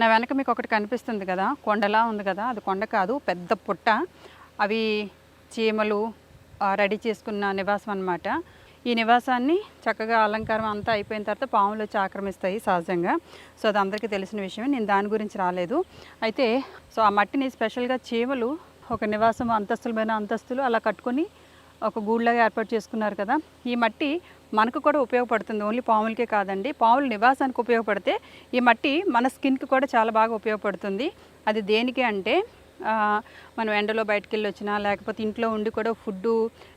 నా వెనక మీకు ఒకటి కనిపిస్తుంది కదా కొండలా ఉంది కదా అది కొండ కాదు పెద్ద పుట్ట. అవి చీమలు రెడీ చేసుకున్న నివాసం అన్నమాట. ఈ నివాసాన్ని చక్కగా అలంకారం అంతా అయిపోయిన తర్వాత పాములు వచ్చి ఆక్రమిస్తాయి సహజంగా. సో అది అందరికీ తెలిసిన విషయమే నేను దాని గురించి రాలేదు. అయితే సో ఆ మట్టిని స్పెషల్గా చీమలు ఒక నివాసం అంతస్తుల మీద అంతస్తులు అలా కట్టుకొని ఒక గూళ్ళగా ఏర్పాటు చేసుకున్నారు కదా. ఈ మట్టి మనకు కూడా ఉపయోగపడుతుంది. ఓన్లీ పాములకే కాదండి. పాములు నివాసానికి ఉపయోగపడితే ఈ మట్టి మన స్కిన్కి కూడా చాలా బాగా ఉపయోగపడుతుంది. అది దేనికి అంటే మనం ఎండలో బయటకు వెళ్ళి వచ్చినా లేకపోతే ఇంట్లో ఉండి కూడా ఫుడ్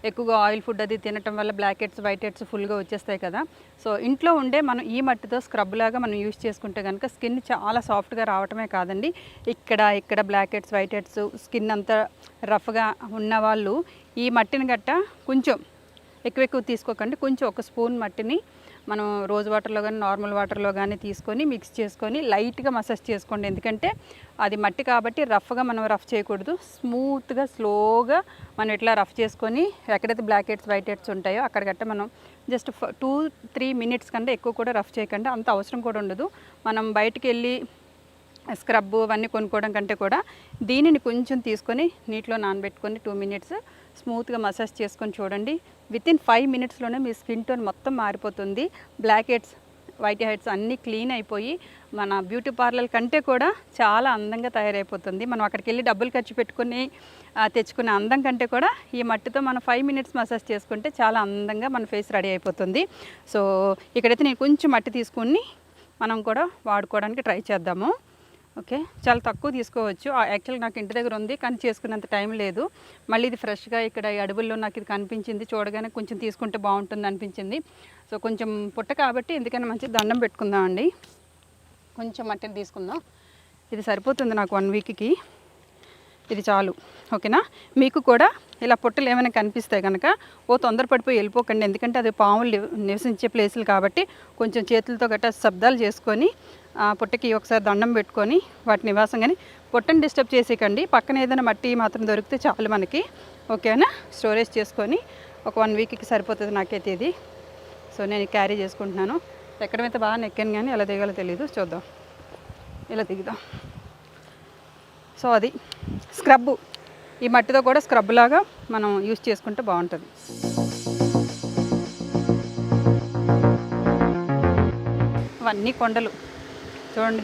ఎక్కువగా ఆయిల్ ఫుడ్ అది తినటం వల్ల బ్లాక్ హెడ్స్ వైట్ హెడ్స్ ఫుల్గా వచ్చేస్తాయి కదా. సో ఇంట్లో ఉండే మనం ఈ మట్టితో స్క్రబ్ లాగా మనం యూజ్ చేసుకుంటే కనుక స్కిన్ చాలా సాఫ్ట్గా రావటమే కాదండి. ఇక్కడ ఇక్కడ black heads white heads skin అంతా రఫ్గా ఉన్న వాళ్ళు ఈ మట్టిని గట్ట కొంచెం ఎక్కువ ఎక్కువ తీసుకోకండి. కొంచెం ఒక స్పూన్ మట్టిని మనం రోజ్ వాటర్లో కానీ నార్మల్ వాటర్లో కానీ తీసుకొని మిక్స్ చేసుకొని లైట్గా మసాజ్ చేసుకోండి. ఎందుకంటే అది మట్టి కాబట్టి రఫ్గా మనం రఫ్ చేయకూడదు. స్మూత్గా స్లోగా మనం ఇట్లా రఫ్ చేసుకొని ఎక్కడైతే బ్లాక్ హెడ్స్ వైట్ హెడ్స్ ఉంటాయో అక్కడ గట్ట మనం జస్ట్ టూ త్రీ మినిట్స్ కంటే ఎక్కువ కూడా రఫ్ చేయకండి. అంత అవసరం కూడా ఉండదు. మనం బయటికి వెళ్ళి స్క్రబ్ అవన్నీ కొనుక్కోవడం కంటే కూడా దీనిని కొంచెం తీసుకొని నీటిలో నానబెట్టుకొని టూ మినిట్స్ స్మూత్గా మసాజ్ చేసుకొని చూడండి. విత్ ఇన్ ఫైవ్ మినిట్స్లోనే మీ స్కిన్ టోన్ మొత్తం మారిపోతుంది. బ్లాక్ హెడ్స్ వైట్ హెడ్స్ అన్నీ క్లీన్ అయిపోయి మన బ్యూటీ పార్లర్ కంటే కూడా చాలా అందంగా తయారైపోతుంది. మనం అక్కడికి వెళ్ళి డబ్బులు ఖర్చు పెట్టుకుని తెచ్చుకునే అందం కంటే కూడా ఈ మట్టితో మనం ఫైవ్ మినిట్స్ మసాజ్ చేసుకుంటే చాలా అందంగా మన ఫేస్ రెడీ అయిపోతుంది. సో ఇక్కడైతే నేను కొంచెం మట్టి తీసుకుని మనం కూడా వాడుకోవడానికి ట్రై చేద్దాము. ఓకే. చాలా తక్కువ తీసుకోవచ్చు. యాక్చువల్గా నాకు ఇంటి దగ్గర ఉంది కానీ చేసుకున్నంత టైం లేదు. మళ్ళీ ఇది ఫ్రెష్గా ఇక్కడ ఈ అడవుల్లో నాకు ఇది కనిపించింది. చూడగానే కొంచెం తీసుకుంటే బాగుంటుంది అనిపించింది. సో కొంచెం పుట్ట కాబట్టి ఎందుకైనా మంచి దండం పెట్టుకుందాం అండి కొంచెం మట్టిని తీసుకుందాం. ఇది సరిపోతుంది నాకు వన్ వీక్కి. ఇది చాలు. ఓకేనా? మీకు కూడా ఇలా పొట్టలు ఏమైనా కనిపిస్తాయి కనుక ఓ తొందరపడిపోయి వెళ్ళిపోకండి. ఎందుకంటే అది పాములు నివసించే ప్లేసులు కాబట్టి కొంచెం చేతులతో గట్రా శబ్దాలు చేసుకొని పొట్టకి ఒకసారి దండం పెట్టుకొని వాటి నివాసం కానీ పొట్టను డిస్టర్బ్ చేసేయకండి. పక్కన ఏదైనా మట్టి మాత్రం దొరికితే చాలు మనకి. ఓకేనా? స్టోరేజ్ చేసుకొని ఒక వన్ వీక్కి సరిపోతుంది నాకైతే ఇది. సో నేను క్యారీ చేసుకుంటున్నాను. ఎక్కడమైతే బాగా నెక్కాను కానీ ఎలా దిగాలో తెలియదు చూద్దాం. ఇలా దిగుదాం. సో అది స్క్రబ్బు ఈ మట్టితో కూడా స్క్రబ్ లాగా మనం యూజ్ చేసుకుంటే బాగుంటుంది. అవన్నీ కొండలు. చూడండి.